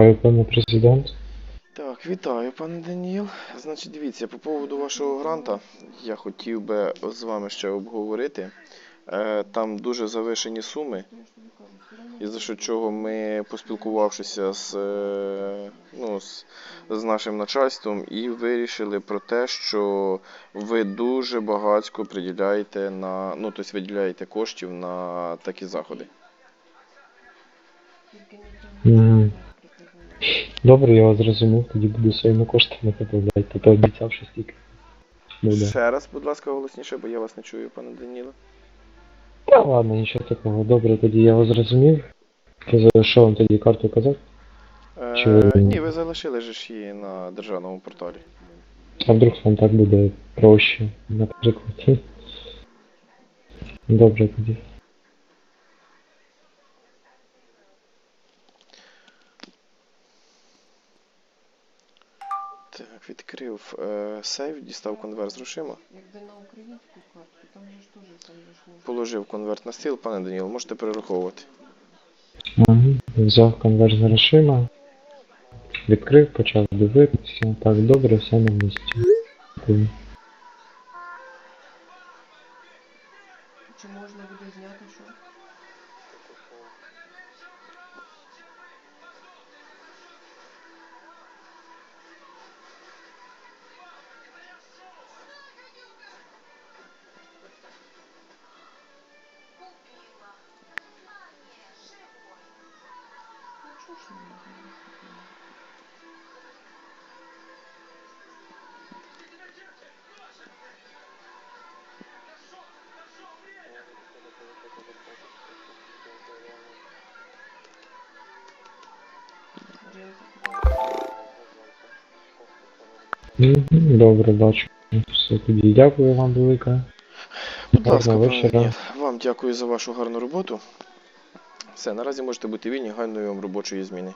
Вітаю, пане президент. Так, вітаю, пане Даніл. Значить, дивіться, по поводу вашого гранта я хотів би з вами ще обговорити. Е, Там дуже завишені суми, і за що чого ми, поспілкувавшися з, е, ну, з, з нашим начальством, і вирішили про те, що ви дуже багатько приділяєте на, ну, тобто виділяєте коштів на такі заходи. Мгм. Добре, я вас зрозумів, тоді буду своїми коштами поправляти, то пообіцяв, що стільки буде. Ще раз, будь ласка, голосніше, бо я вас не чую, пане Даніло. Та ладно, нічого такого. Добре, тоді я вас зрозумів. Що вам тоді карту казати? Чи Е, ви- ні, ви залишили ж її на державному порталі. А вдруг вам так буде проще, наприклад. Добре тоді. Так, відкрив е, сейф, дістав конверт з грошима, Якби на українську карту, там же ж теж там же ж можна. положив конверт на стіл. Пане Даніл, можете перераховувати. Взяв конверт з грошима, відкрив, почав дивитися. Так, добре, все на місці. Дякую. Чи можна буде зняти що? Добре, бачу. Все тоді. Дякую вам велике. Будь ласка, вечора. Вам дякую за вашу гарну роботу. Все, наразі можете бути вільні, гайної вам робочої зміни.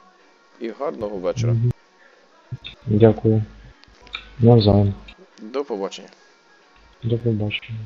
І гарного вечора. Дякую. Навзаєм. До побачення. До побачення.